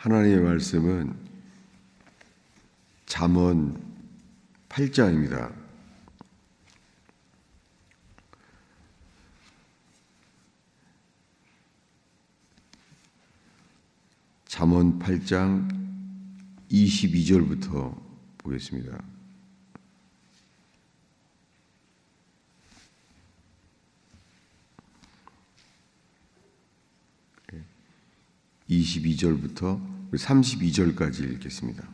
하나님의 말씀은 잠언 8장입니다. 잠언 8장 22절부터 보겠습니다. 22절부터 32절까지 읽겠습니다.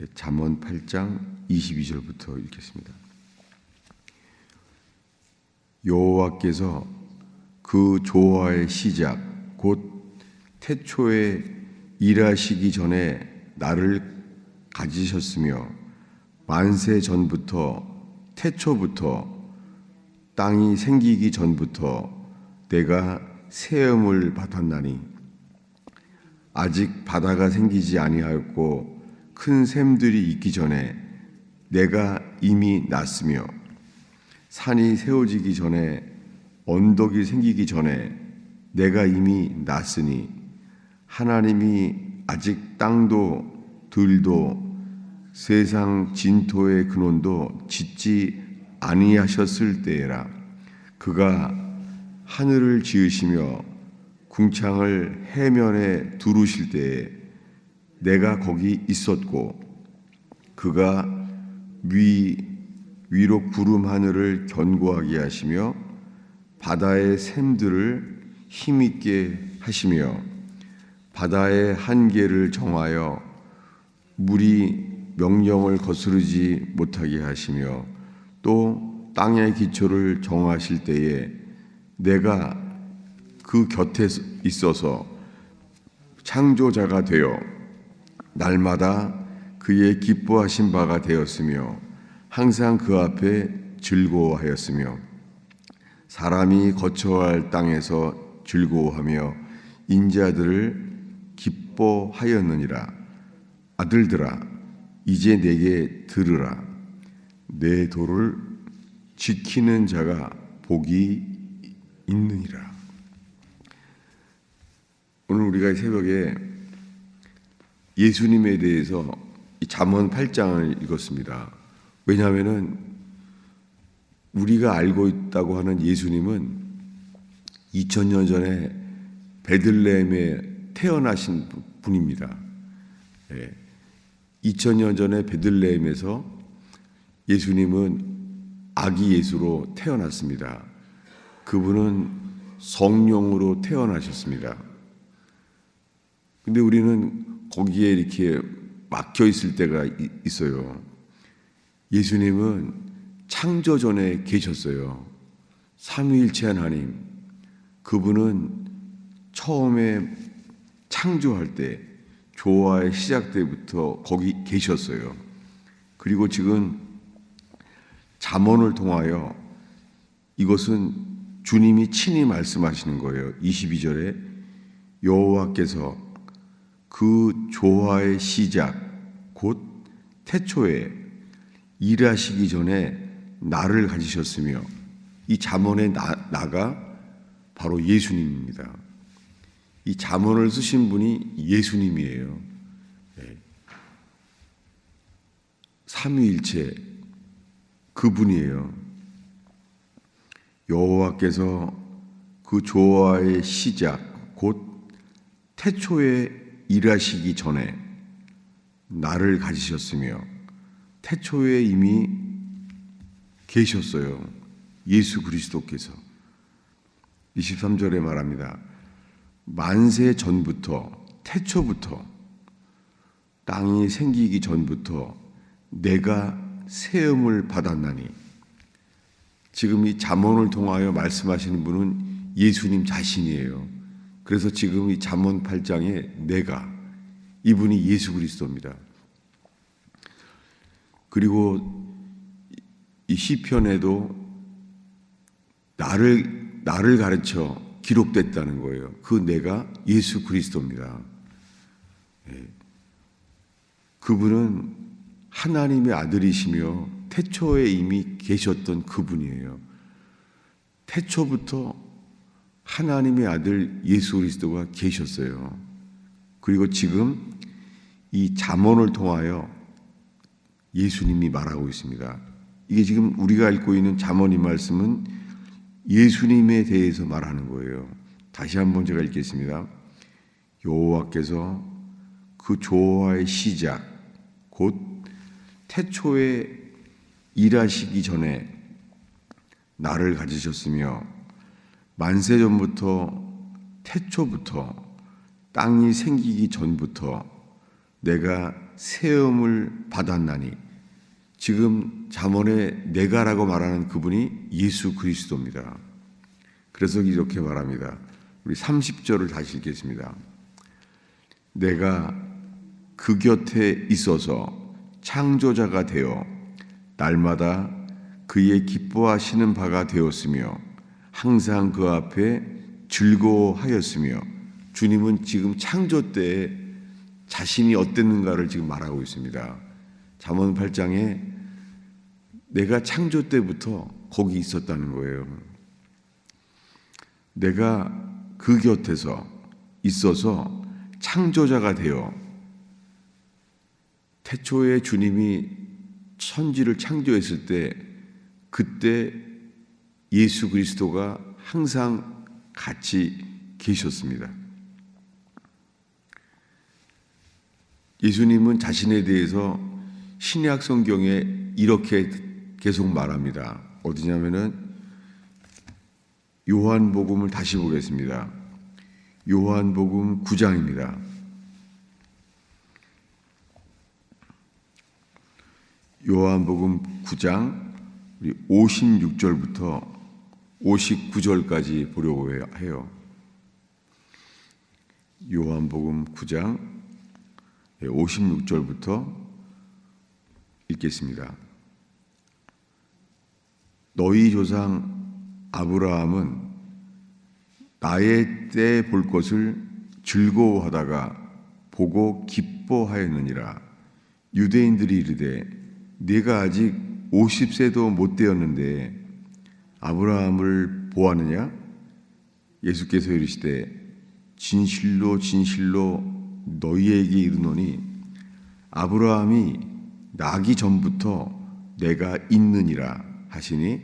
예, 잠언 8장 22절부터 읽겠습니다. 여호와께서 그 조화의 시작 곧 태초에 일하시기 전에 나를 가지셨으며 만세 전부터 태초부터 땅이 생기기 전부터 내가 세음을 받았나니 아직 바다가 생기지 아니하였고 큰 샘들이 있기 전에 내가 이미 났으며 산이 세워지기 전에 언덕이 생기기 전에 내가 이미 났으니 하나님이 아직 땅도 들도 세상 진토의 근원도 짓지 아니하셨을 때에라. 그가 하늘을 지으시며 궁창을 해면에 두르실 때에 내가 거기 있었고 그가 위 위로 구름 하늘을 견고하게 하시며 바다의 샘들을 힘있게 하시며 바다의 한계를 정하여 물이 명령을 거스르지 못하게 하시며 또 땅의 기초를 정하실 때에 내가 그 곁에 있어서 창조자가 되어 날마다 그의 기뻐하신 바가 되었으며 항상 그 앞에 즐거워하였으며 사람이 거처할 땅에서 즐거워하며 인자들을 기뻐하였느니라. 아들들아 이제 내게 들으라. 내 도를 지키는 자가 복이 있느니라. 오늘 우리가 새벽에 예수님에 대해서 이 잠언 8장을 읽었습니다. 왜냐하면은 우리가 알고 있다고 하는 예수님은 2000년 전에 베들레헴에 태어나신 분입니다. 예. 2000년 전에 베들레헴에서 예수님은 아기 예수로 태어났습니다. 그분은 성령으로 태어나셨습니다. 근데 우리는 거기에 이렇게 막혀 있을 때가 있어요. 예수님은 창조 전에 계셨어요. 삼위일체 하나님. 그분은 처음에 창조할 때 조화의 시작 때부터 거기 계셨어요. 그리고 지금 잠언을 통하여 이것은 주님이 친히 말씀하시는 거예요. 22절에 여호와께서 그 조화의 시작 곧 태초에 일하시기 전에 나를 가지셨으며 이 잠언의 나, 나가 바로 예수님입니다. 이 잠언을 쓰신 분이 예수님이에요. 네. 삼위일체 그분이에요. 여호와께서 그 조화의 시작 곧 태초에 일하시기 전에 나를 가지셨으며 태초에 이미 계셨어요. 예수 그리스도께서 23절에 말합니다. 만세 전부터 태초부터 땅이 생기기 전부터 내가 세음을 받았나니 지금 이 잠언을 통하여 말씀하시는 분은 예수님 자신이에요. 그래서 지금 이 잠언 8장에 내가 이분이 예수 그리스도입니다. 그리고 이 시편에도 나를 나를 가르쳐 기록됐다는 거예요. 그 내가 예수 그리스도입니다. 예. 그분은 하나님의 아들이시며 태초에 이미 계셨던 그분이에요. 태초부터 하나님의 아들 예수 그리스도가 계셨어요. 그리고 지금 이 잠언을 통하여 예수님이 말하고 있습니다. 이게 지금 우리가 읽고 있는 잠언 이 말씀은 예수님에 대해서 말하는 거예요. 다시 한번 제가 읽겠습니다. 여호와께서 그 조화의 시작 곧 태초에 일하시기 전에 나를 가지셨으며 만세 전부터 태초부터 땅이 생기기 전부터 내가 세움을 받았나니 지금 잠언에 내가라고 말하는 그분이 예수 그리스도입니다. 그래서 이렇게 말합니다. 우리 30절을 다시 읽겠습니다. 내가 그 곁에 있어서 창조자가 되어 날마다 그의 기뻐하시는 바가 되었으며 항상 그 앞에 즐거워하였으며 주님은 지금 창조 때에 자신이 어땠는가를 지금 말하고 있습니다. 잠언 8장에 내가 창조 때부터 거기 있었다는 거예요. 내가 그 곁에서 있어서 창조자가 되어 태초에 주님이 천지를 창조했을 때 그때 예수 그리스도가 항상 같이 계셨습니다. 예수님은 자신에 대해서 신약 성경에 이렇게 계속 말합니다. 어디냐면은 요한복음을 다시 보겠습니다. 요한복음 9장입니다. 요한복음 9장 56절부터 59절까지 보려고 해요. 요한복음 9장 56절부터 읽겠습니다. 너희 조상 아브라함은 나의 때 볼 것을 즐거워하다가 보고 기뻐하였느니라. 유대인들이 이르되 네가 아직 50세도 못 되었는데 아브라함을 보았느냐? 예수께서 이르시되 진실로 진실로 너희에게 이르노니 아브라함이 나기 전부터 내가 있느니라 하시니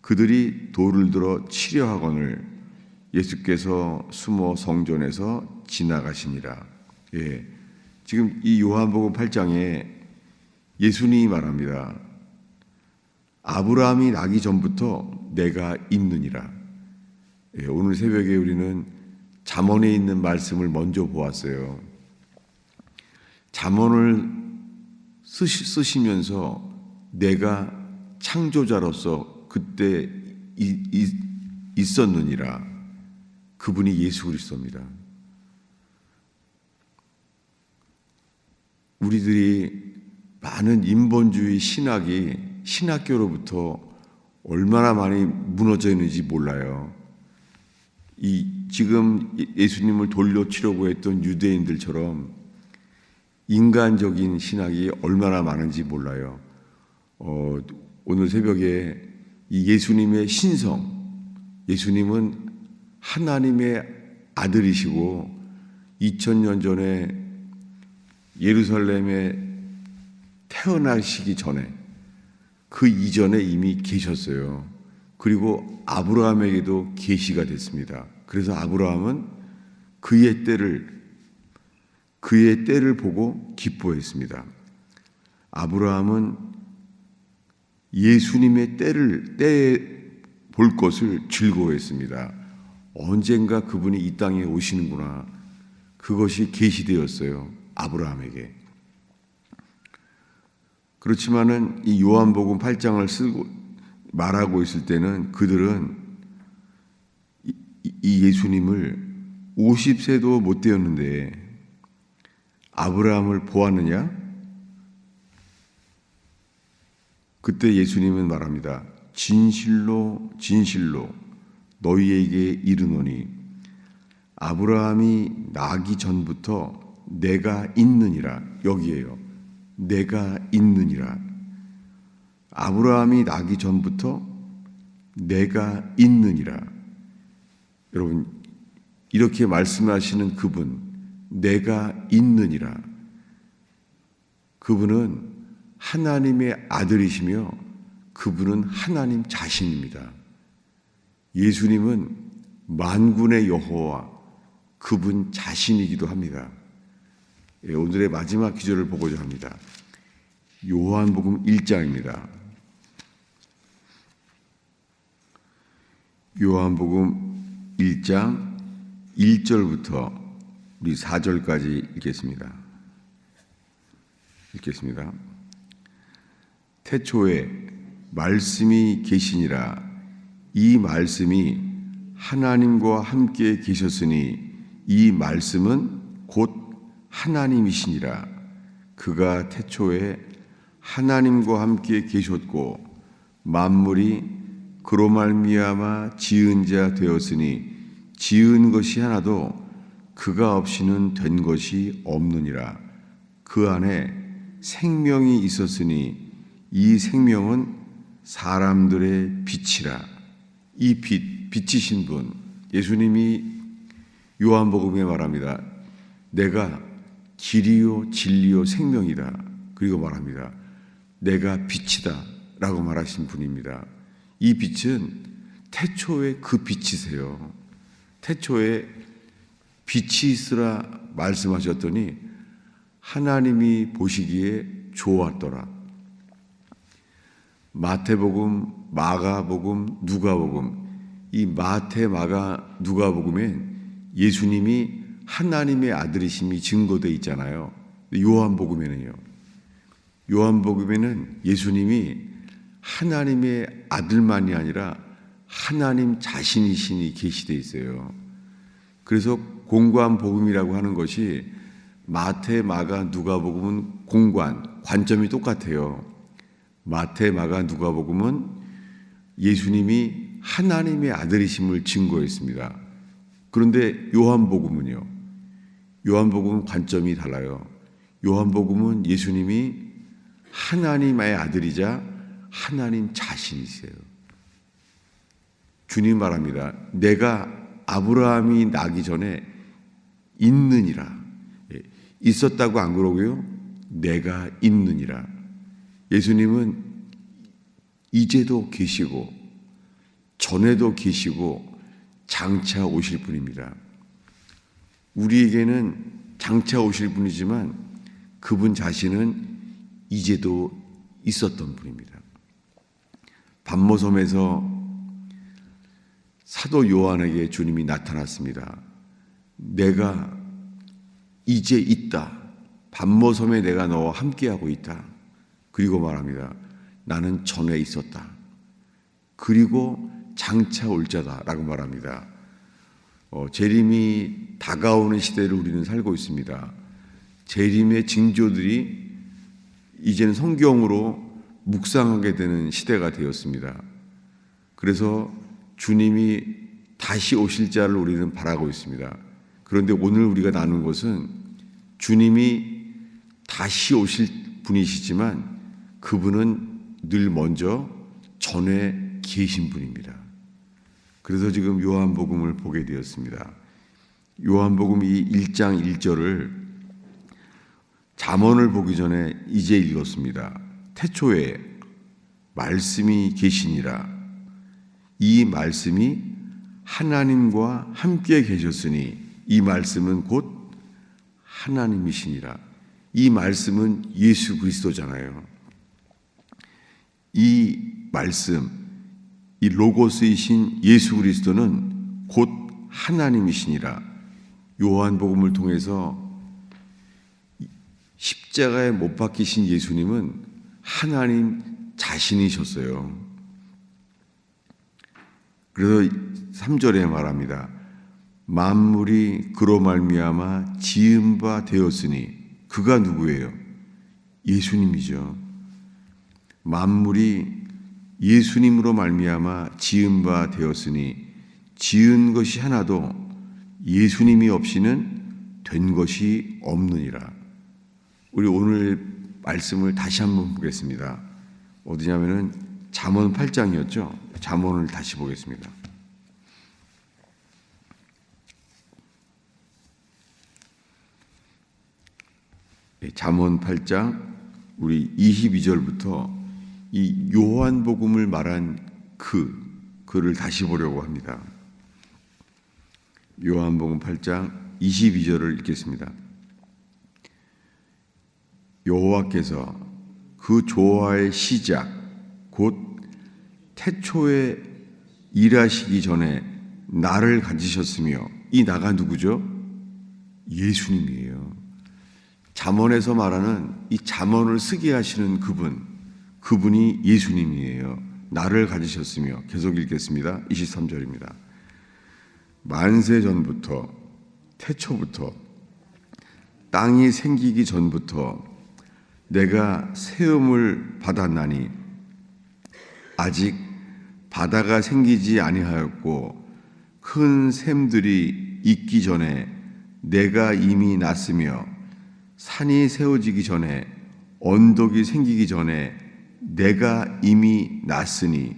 그들이 돌을 들어 치려 하거늘 예수께서 숨어 성전에서 지나가시니라. 예. 지금 이 요한복음 8장에 예수님이 말합니다. 아브라함이 나기 전부터 내가 있느니라. 예, 오늘 새벽에 우리는 잠언에 있는 말씀을 먼저 보았어요. 잠언을 쓰시, 면서 내가 창조자로서 그때 이, 이, 있었느니라. 그분이 예수 그리스도입니다. 우리들이 많은 인본주의 신학이 신학교로부터 얼마나 많이 무너져 있는지 몰라요. 이 지금 예수님을 돌려 치려고 했던 유대인들처럼 인간적인 신학이 얼마나 많은지 몰라요. 어, 오늘 새벽에 이 예수님의 신성, 예수님은 하나님의 아들이시고 2000년 전에 예루살렘에 태어나시기 전에 그 이전에 이미 계셨어요. 그리고 아브라함에게도 계시가 됐습니다. 그래서 아브라함은 그의 때를 그의 때를 보고 기뻐했습니다. 아브라함은 예수님의 때를 때 볼 것을 즐거워했습니다. 언젠가 그분이 이 땅에 오시는구나. 그것이 계시되었어요. 아브라함에게. 그렇지만은 이 요한복음 8장을 쓰고 말하고 있을 때는 그들은 이 예수님을 50세도 못 되었는데 아브라함을 보았느냐? 그때 예수님은 말합니다. 진실로 진실로 너희에게 이르노니 아브라함이 나기 전부터 내가 있느니라 여기에요. 내가 있느니라. 아브라함이 나기 전부터 내가 있느니라. 여러분 이렇게 말씀하시는 그분 내가 있느니라 그분은 하나님의 아들이시며 그분은 하나님 자신입니다. 예수님은 만군의 여호와 그분 자신이기도 합니다. 예, 오늘의 마지막 기절을 보고자 합니다. 요한복음 1장입니다. 요한복음 1장 1절부터 우리 4절까지 읽겠습니다. 읽겠습니다. 태초에 말씀이 계시니라 이 말씀이 하나님과 함께 계셨으니 이 말씀은 곧 하나님이시니라. 그가 태초에 하나님과 함께 계셨고 만물이 그로 말미암아 지은 자 되었으니 지은 것이 하나도 그가 없이는 된 것이 없느니라. 그 안에 생명이 있었으니 이 생명은 사람들의 빛이라. 이 빛, 빛이신 분 예수님이 요한복음에 말합니다. 내가 길이요 진리요 생명이다. 그리고 말합니다. 내가 빛이다 라고 말하신 분입니다. 이 빛은 태초에 그 빛이세요. 태초에 빛이 있으라 말씀하셨더니 하나님이 보시기에 좋았더라. 마태복음, 마가복음, 누가복음 이 마태, 마가, 누가복음엔 예수님이 하나님의 아들이심이 증거돼 있잖아요. 요한복음에는요. 요한복음에는 예수님이 하나님의 아들만이 아니라 하나님 자신이신이 계시돼 있어요. 그래서 공관 복음이라고 하는 것이 마태, 마가, 누가복음은 공관, 관점이 똑같아요. 마태, 마가, 누가복음은 예수님이 하나님의 아들이심을 증거했습니다. 그런데 요한복음은요. 요한복음은 관점이 달라요. 요한복음은 예수님이 하나님의 아들이자 하나님 자신이세요. 주님 말합니다. 내가 아브라함이 나기 전에 있느니라. 예, 있었다고 안 그러고요. 내가 있느니라. 예수님은 이제도 계시고 전에도 계시고 장차 오실 분입니다. 우리에게는 장차 오실 분이지만 그분 자신은 이제도 있었던 분입니다. 반모섬에서 사도 요한에게 주님이 나타났습니다. 내가 이제 있다. 반모섬에 내가 너와 함께하고 있다. 그리고 말합니다. 나는 전에 있었다. 그리고 장차 올 자다라고 말합니다. 어, 재림이 다가오는 시대를 우리는 살고 있습니다. 재림의 징조들이 이제는 성경으로 묵상하게 되는 시대가 되었습니다. 그래서 주님이 다시 오실 자를 우리는 바라고 있습니다. 그런데 오늘 우리가 나눈 것은 주님이 다시 오실 분이시지만 그분은 늘 먼저 전에 계신 분입니다. 그래서 지금 요한복음을 보게 되었습니다. 요한복음 이 1장 1절을 잠언을 보기 전에 이제 읽었습니다. 태초에 말씀이 계시니라. 이 말씀이 하나님과 함께 계셨으니 이 말씀은 곧 하나님이시니라. 이 말씀은 예수 그리스도잖아요. 이 말씀, 이 로고스이신 예수 그리스도는 곧 하나님이시니라. 요한복음을 통해서 십자가에 못 박히신 예수님은 하나님 자신이셨어요. 그래서 3절에 말합니다. 만물이 그로 말미암아 지은 바 되었으니 그가 누구예요? 예수님이죠. 만물이 예수님으로 말미암아 지은 바 되었으니 지은 것이 하나도 예수님이 없이는 된 것이 없느니라. 우리 오늘 말씀을 다시 한번 보겠습니다. 어디냐면은 잠언 8장이었죠. 잠언을 다시 보겠습니다. 네, 잠언 8장 우리 22절부터 이 요한복음을 말한 그 글을 다시 보려고 합니다. 요한복음 8장 22절을 읽겠습니다. 여호와께서 그 조화의 시작 곧 태초에 일하시기 전에 나를 가지셨으며 이 나가 누구죠? 예수님이에요. 잠언에서 말하는 이 잠언을 쓰게 하시는 그분, 그분이 예수님이에요. 나를 가지셨으며 계속 읽겠습니다. 23절입니다. 만세 전부터 태초부터 땅이 생기기 전부터 내가 세움을 받았나니 아직 바다가 생기지 아니하였고 큰 샘들이 있기 전에 내가 이미 났으며 산이 세워지기 전에 언덕이 생기기 전에 내가 이미 났으니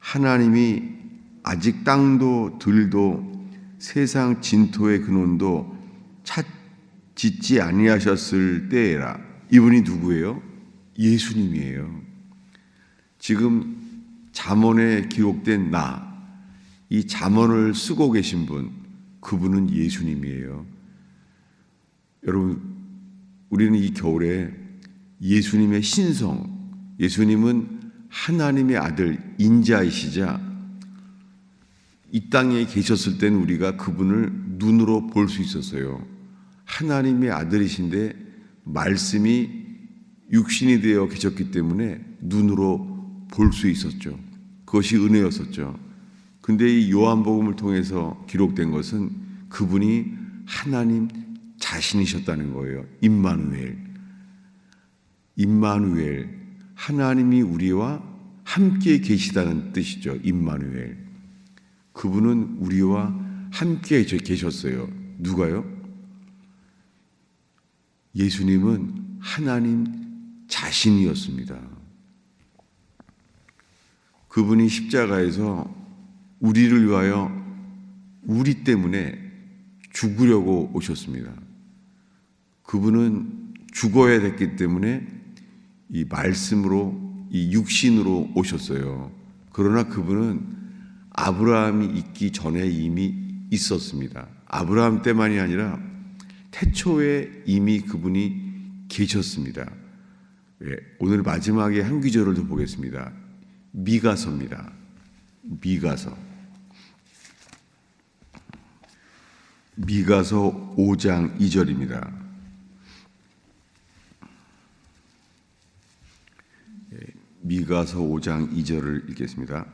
하나님이 아직 땅도 들도 세상 진토의 근원도 찾 짓지 아니하셨을 때에라. 이분이 누구예요? 예수님이에요. 지금 잠언에 기록된 나, 이 잠언을 쓰고 계신 분, 그분은 예수님이에요. 여러분, 우리는 이 겨울에 예수님의 신성, 예수님은 하나님의 아들 인자이시자 이 땅에 계셨을 때는 우리가 그분을 눈으로 볼 수 있었어요. 하나님의 아들이신데 말씀이 육신이 되어 계셨기 때문에 눈으로 볼 수 있었죠. 그것이 은혜였었죠. 근데 이 요한복음을 통해서 기록된 것은 그분이 하나님 자신이셨다는 거예요. 임마누엘. 임마누엘. 하나님이 우리와 함께 계시다는 뜻이죠. 임마누엘. 그분은 우리와 함께 계셨어요. 누가요? 예수님은 하나님 자신이었습니다. 그분이 십자가에서 우리를 위하여 우리 때문에 죽으려고 오셨습니다. 그분은 죽어야 됐기 때문에 이 말씀으로 이 육신으로 오셨어요. 그러나 그분은 아브라함이 있기 전에 이미 있었습니다. 아브라함 때만이 아니라 태초에 이미 그분이 계셨습니다. 예, 오늘 마지막에 한 귀절을 더 보겠습니다. 미가서입니다. 미가서. 미가서 5장 2절입니다. 미가서 5장 2절을 읽겠습니다.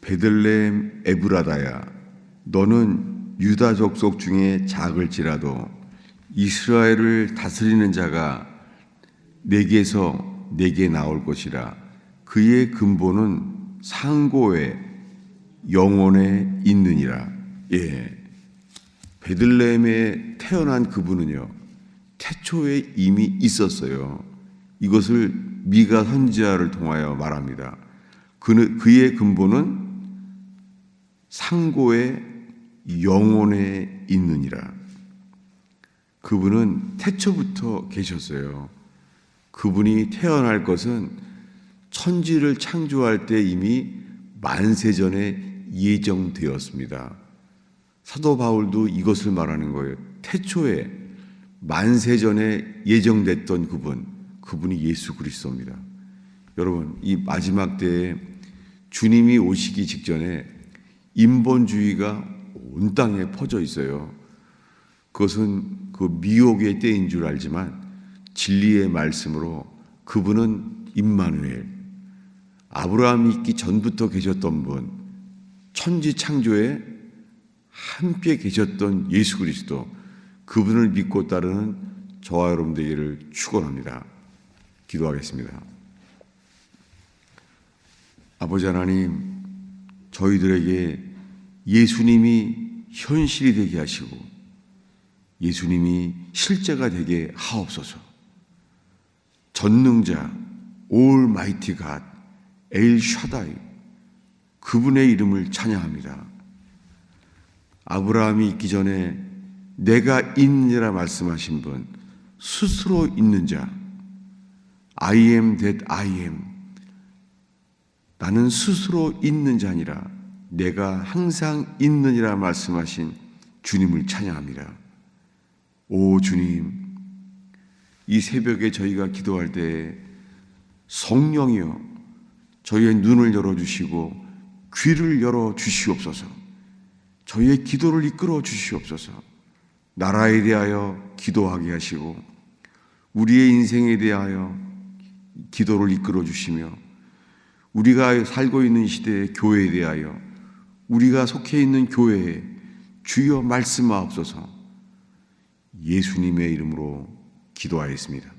베들레헴 에브라다야 너는 유다 족속 중에 작을지라도 이스라엘을 다스리는 자가 내게서 내게 나올 것이라. 그의 근본은 상고에 영원에 있느니라. 예. 베들레헴에 태어난 그분은요 태초에 이미 있었어요 이것을 미가 선지자를 통하여 말합니다 그, 그의 근본은 상고의 영혼에 있느니라. 그분은 태초부터 계셨어요. 그분이 태어날 것은 천지를 창조할 때 이미 만세 전에 예정되었습니다. 사도 바울도 이것을 말하는 거예요. 태초에 만세 전에 예정됐던 그분, 그분이 예수 그리스도입니다. 여러분, 이 마지막 때에 주님이 오시기 직전에 인본주의가 온 땅에 퍼져 있어요. 그것은 그 미혹의 때인 줄 알지만 진리의 말씀으로 그분은 임마누엘 아브라함이 있기 전부터 계셨던 분 천지 창조에 함께 계셨던 예수 그리스도 그분을 믿고 따르는 저와 여러분 되기를 축원합니다. 기도하겠습니다. 아버지 하나님 저희들에게 예수님이 현실이 되게 하시고 예수님이 실제가 되게 하옵소서. 전능자 올 마이티 갓 에일 샤다이 그분의 이름을 찬양합니다. 아브라함이 있기 전에 내가 있느니라 말씀하신 분 스스로 있는 자 I am that I am 나는 스스로 있는 자니라 내가 항상 있느니라 말씀하신 주님을 찬양합니다. 오 주님 이 새벽에 저희가 기도할 때 성령이여 저희의 눈을 열어 주시고 귀를 열어 주시옵소서. 저희의 기도를 이끌어 주시옵소서. 나라에 대하여 기도하게 하시고 우리의 인생에 대하여 기도를 이끌어 주시며 우리가 살고 있는 시대의 교회에 대하여 우리가 속해 있는 교회에 주여 말씀하옵소서 예수님의 이름으로 기도하였습니다.